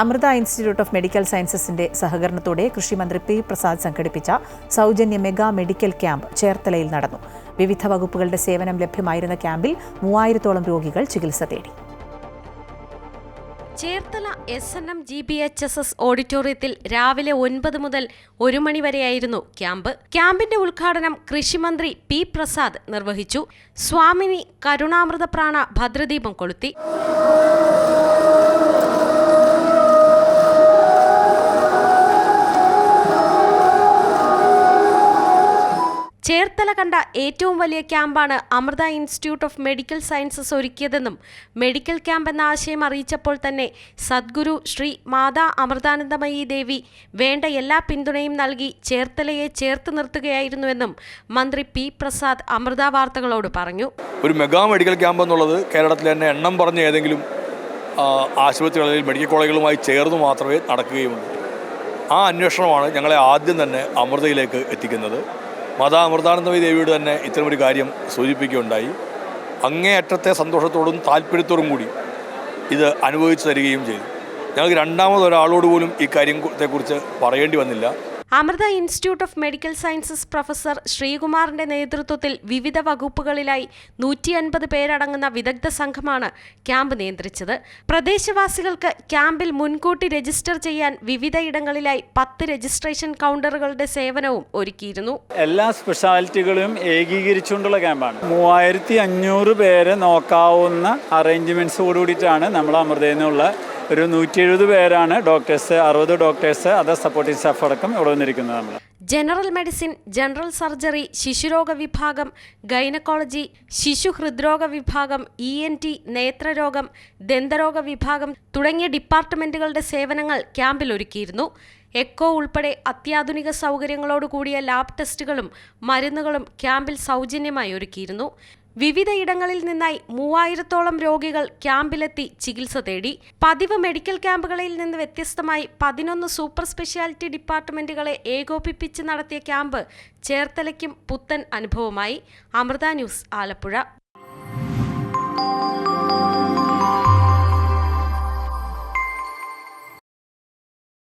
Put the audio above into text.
Amrita institute of medical സയൻസസിന്റെ സഹകരണത്തോടെ കൃഷിമന്ത്രി പി പ്രസാദ് സംഘടിപ്പിച്ച സൗജന്യ മെഗാ മെഡിക്കൽ ക്യാമ്പ് ചേർത്തലയിൽ നടന്നു. വിവിധ വകുപ്പുകളുടെ സേവനം ലഭ്യമായിരുന്ന ക്യാമ്പിൽ മൂവായിരത്തോളം രോഗികൾ ചികിത്സ തേടി. Cherthala S N M G B H S S ഓഡിറ്റോറിയത്തിൽ രാവിലെ ഒൻപത് മുതൽ ഒരു മണി വരെയായിരുന്നു ക്യാമ്പ്. ക്യാമ്പിന്റെ ഉദ്ഘാടനം കൃഷിമന്ത്രി പി പ്രസാദ് നിർവഹിച്ചു. സ്വാമിനി കരുണാമൃത പ്രാണ ഭദ്രദീപം കൊളുത്തി. ചേർത്തല കണ്ട ഏറ്റവും വലിയ ക്യാമ്പാണ് Amrita institute of medical sciences ഒരുക്കിയതെന്നും medical camp എന്ന ആശയം അറിയിച്ചപ്പോൾ തന്നെ സദ്ഗുരു ശ്രീ മാതാ അമൃതാനന്ദമയി ദേവി വേണ്ട എല്ലാ പിന്തുണയും നൽകി ചേർത്തലയെ ചേർത്ത് നിർത്തുകയായിരുന്നുവെന്നും മന്ത്രി പി പ്രസാദ് അമൃത വാർത്തകളോട് പറഞ്ഞു. ഒരു മെഗാ മെഡിക്കൽ ക്യാമ്പ് എന്നുള്ളത് കേരളത്തിൽ തന്നെ എണ്ണം പറഞ്ഞ ഏതെങ്കിലും ആശുപത്രികളിൽ മെഡിക്കൽ കോളേജുകളുമായി ചേർന്ന് മാത്രമേ നടക്കുകയുള്ളൂ. ആ അന്വേഷണമാണ് ഞങ്ങളെ ആദ്യം തന്നെ അമൃതയിലേക്ക് എത്തിക്കുന്നത്. മാതാ അമൃതാനന്ദമയി ദേവിയോട് തന്നെ ഇത്തരമൊരു കാര്യം സൂചിപ്പിക്കുകയുണ്ടായി. അങ്ങേയറ്റത്തെ സന്തോഷത്തോടും താല്പര്യത്തോടും കൂടി ഇത് അനുഭവിച്ചു തരികയും ചെയ്തു. ഞങ്ങൾക്ക് രണ്ടാമത് ഒരാളോട് പോലും ഈ കാര്യത്തെക്കുറിച്ച് പറയേണ്ടി വന്നില്ല. Amrita institute of medical sciences professor ശ്രീകുമാറിന്റെ നേതൃത്വത്തിൽ വിവിധ വകുപ്പുകളിലായി നൂറ്റി അൻപത് പേരടങ്ങുന്ന വിദഗ്ധ സംഘമാണ് ക്യാമ്പ് നിയന്ത്രിച്ചത്. പ്രദേശവാസികൾക്ക് ക്യാമ്പിൽ മുൻകൂട്ടി രജിസ്റ്റർ ചെയ്യാൻ വിവിധ ഇടങ്ങളിലായി പത്ത് രജിസ്ട്രേഷൻ കൗണ്ടറുകളുടെ സേവനവും ഒരുക്കിയിരുന്നു. എല്ലാ സ്പെഷ്യാലിറ്റികളും ഏകീകരിച്ചുകൊണ്ടുള്ള ക്യാമ്പാണ്. മൂവായിരത്തി അഞ്ഞൂറ് പേരെ നോക്കാവുന്ന അറേഞ്ച്മെന്റ്സ് കൂടിയിട്ടാണ് നമ്മൾ അമൃതയിൽ നിന്നുള്ള ഒരു നൂറ്റി എഴുപത് പേരാണ് ഡോക്ടേഴ്സ് അറുപത് ഡോക്ടേഴ്സ് അതർ സപ്പോർട്ടിംഗ് സ്റ്റാഫ് അടക്കം ഇവിടെ വന്നിരിക്കുന്നത് നമ്മൾ ജനറൽ മെഡിസിൻ ജനറൽ സർജറി ശിശുരോഗ വിഭാഗം ഗൈനക്കോളജി ശിശു ഹൃദ്രോഗ വിഭാഗം ഇ എൻ ടി നേത്രരോഗം ദന്തരോഗ വിഭാഗം തുടങ്ങിയ ഡിപ്പാർട്ട്മെന്റുകളുടെ സേവനങ്ങൾ ക്യാമ്പിൽ ഒരുക്കിയിരുന്നു. എക്കോ ഉൾപ്പെടെ അത്യാധുനിക സൗകര്യങ്ങളോടുകൂടിയ ലാബ് ടെസ്റ്റുകളും മരുന്നുകളും ക്യാമ്പിൽ സൗജന്യമായി ഒരുക്കിയിരുന്നു. വിവിധയിടങ്ങളിൽ നിന്നായി മൂവായിരത്തോളം രോഗികൾ ക്യാമ്പിലെത്തി ചികിത്സ തേടി. പതിവ് മെഡിക്കൽ ക്യാമ്പുകളിൽ നിന്ന് വ്യത്യസ്തമായി പതിനൊന്ന് സൂപ്പർ സ്പെഷ്യാലിറ്റി ഡിപ്പാർട്ട്മെന്റുകളെ ഏകോപിപ്പിച്ച് നടത്തിയ ക്യാമ്പ് ചേർത്തലയ്ക്കും പുത്തൻ അനുഭവമായി. അമൃത ന്യൂസ് ആലപ്പുഴ.